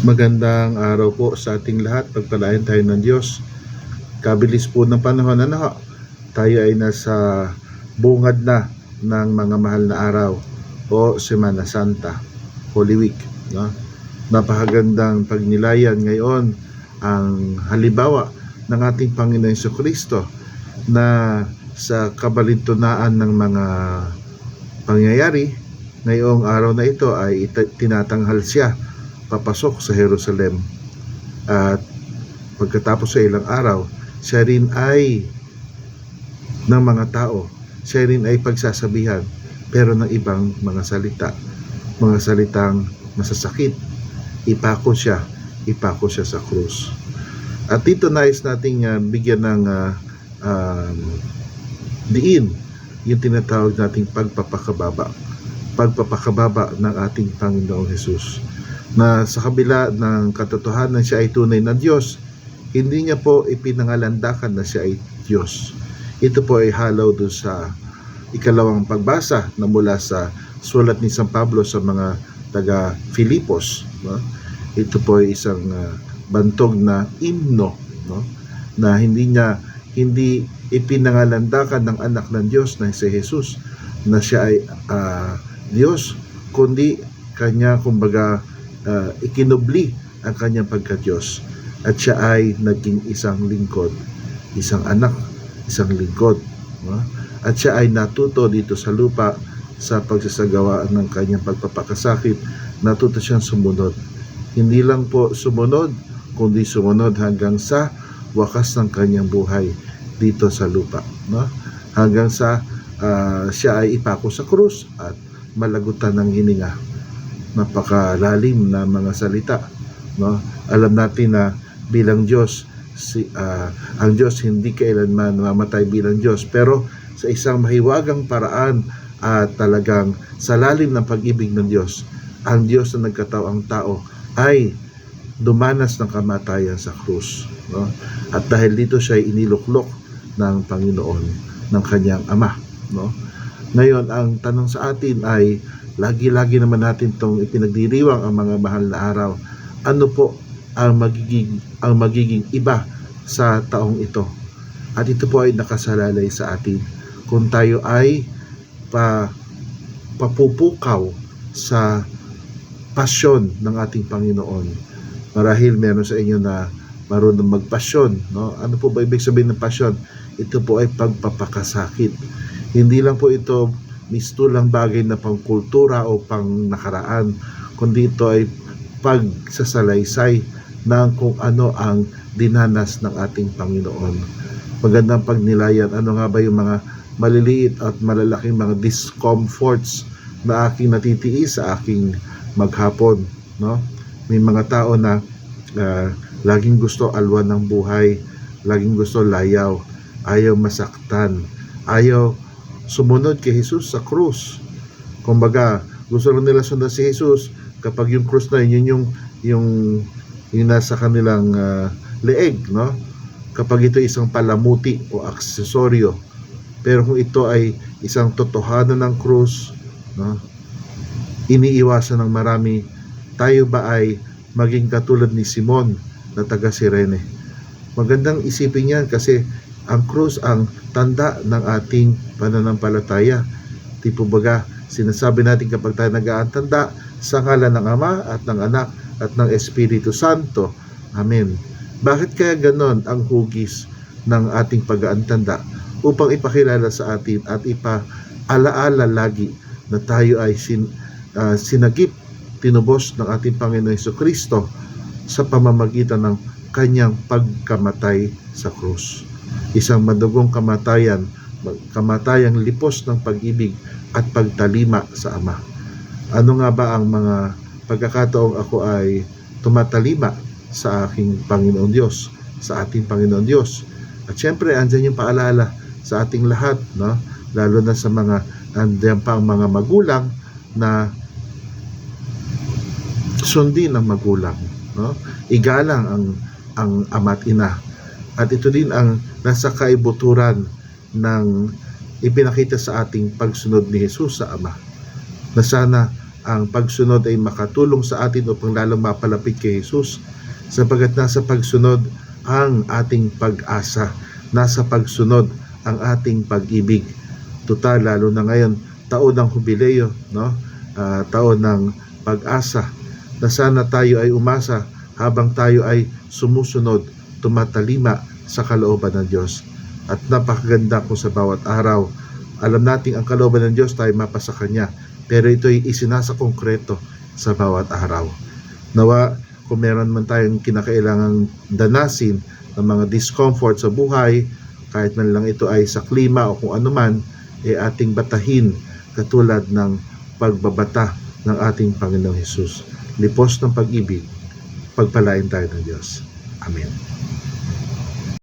Magandang araw po sa ating lahat. Pagpalain tayo ng Diyos. Kabilis po ng panahon. Ano? Tayo ay nasa bungad na ng mga mahal na araw o Semana Santa, Holy Week. No? Napakagandang pagnilayan ngayon ang halimbawa ng ating Panginoon Yeso Kristo na sa kabalintunaan ng mga pangyayari ngayong araw na ito ay tinatanghal siya papasok sa Jerusalem. At pagkatapos sa ilang araw siya rin ay ng mga tao siya rin ay pagsasabihan pero ng ibang mga salita. Mga salitang masasakit ipako siya ipako siya sa krus. At dito nais nating ah, bigyan ng ah, um, diin yung tinatawag nating pagpapakababa. Pagpapakababa ng ating Panginoong Jesus na sa kabila ng katotohanan siya ay tunay na Diyos, hindi niya po ipinangalandakan na siya ay Diyos. Ito po ay halaw doon sa ikalawang pagbasa na mula sa sulat ni San Pablo sa mga taga Filipos. No? Ito po ay isang ah, bantog na imno no? na hindi niya hindi ipinangalandakan ng anak ng Diyos na si Jesus na siya ay ah, Diyos kundi kanya kumbaga uh, ikinubli ang kanyang pagka-Diyos at siya ay naging isang lingkod, isang anak, isang lingkod. no? At siya ay natuto dito sa lupa sa pagsasagawa ng kanyang pagpapakasakit, natuto siyang sumunod. Hindi lang po sumunod, kundi sumunod hanggang sa wakas ng kanyang buhay dito sa lupa. No? Hanggang sa ah, siya ay ipako sa krus at malagutan ng hininga napakalalim na mga salita no? Alam natin na bilang Diyos si ah, ang Diyos hindi kailanman mamatay bilang Diyos pero sa isang mahiwagang paraan at talagang sa lalim ng pag-ibig ng Diyos ang Diyos na nagkatao ang tao ay dumanas ng kamatayan sa krus no? At dahil dito siya ay iniluklok ng Panginoon ng kanyang ama no? Ngayon ang tanong sa atin ay lagi-lagi naman natin tong ipinagdiriwang ang mga mahal na araw. Ano po ang magiging ang magiging iba sa taong ito? At ito po ay nakasalalay sa atin kung tayo ay pa papupukaw sa pasyon ng ating Panginoon. Marahil meron sa inyo na marunong magpasyon, no? Ano po ba ibig sabihin ng pasyon? Ito po ay pagpapakasakit. Hindi lang po ito mistulang bagay na pangkultura o pang nakaraan, kundi ito ay pagsasalaysay ng kung ano ang dinanas ng ating Panginoon. Magandang pagnilayan, ano nga ba yung mga maliliit at malalaking mga discomforts na aking natitiis sa aking maghapon, no? May mga tao na ah, laging gusto alwan ng buhay, laging gusto layaw, ayaw masaktan, ayaw sumunod kay Jesus sa krus. Kumbaga, gusto lang nila sundan si Jesus kapag yung krus na yun, yun yung yung yung nasa kanilang ah, leeg, no? Kapag ito isang palamuti o aksesoryo. Pero kung ito ay isang totohanan ng krus, no? Iniiwasan ng marami, tayo ba ay maging katulad ni Simon na taga Sirene? Magandang isipin yan kasi ang krus ang tanda ng ating pananampalataya. Tipo baga, sinasabi natin kapag tayo nag-aantanda sa ngalan ng Ama at ng Anak at ng Espiritu Santo. Amen. Bakit kaya ganon ang hugis ng ating pag-aantanda upang ipakilala sa atin at ipaalaala lagi na tayo ay sin, ah, sinagip, tinubos ng ating Panginoon Heso Kristo sa pamamagitan ng kanyang pagkamatay sa krus isang madugong kamatayan, kamatayang lipos ng pag-ibig at pagtalima sa Ama. Ano nga ba ang mga pagkakataong ako ay tumatalima sa aking Panginoon Diyos, sa ating Panginoon Diyos. At syempre, andyan yung paalala sa ating lahat, no? lalo na sa mga, andyan pa ang mga magulang na sundin ng magulang. No? Igalang ang, ang ama't ina at ito din ang nasa kaibuturan ng ipinakita sa ating pagsunod ni Jesus sa Ama. Na sana ang pagsunod ay makatulong sa atin upang lalong mapalapit kay Jesus sapagat nasa pagsunod ang ating pag-asa, nasa pagsunod ang ating pag-ibig. Tutal, lalo na ngayon, taon ng hubileo, no? Ah, taon ng pag-asa na sana tayo ay umasa habang tayo ay sumusunod, tumatalima sa kalooban ng Diyos. At napakaganda kung sa bawat araw, alam nating ang kalooban ng Diyos tayo mapasa Kanya, pero ito ay isinasa konkreto sa bawat araw. Nawa, kung meron man tayong kinakailangang danasin ng mga discomfort sa buhay, kahit man lang ito ay sa klima o kung ano man, eh ating batahin katulad ng pagbabata ng ating Panginoong Hesus. Lipos ng pag-ibig, pagpalain tayo ng Diyos. Amém.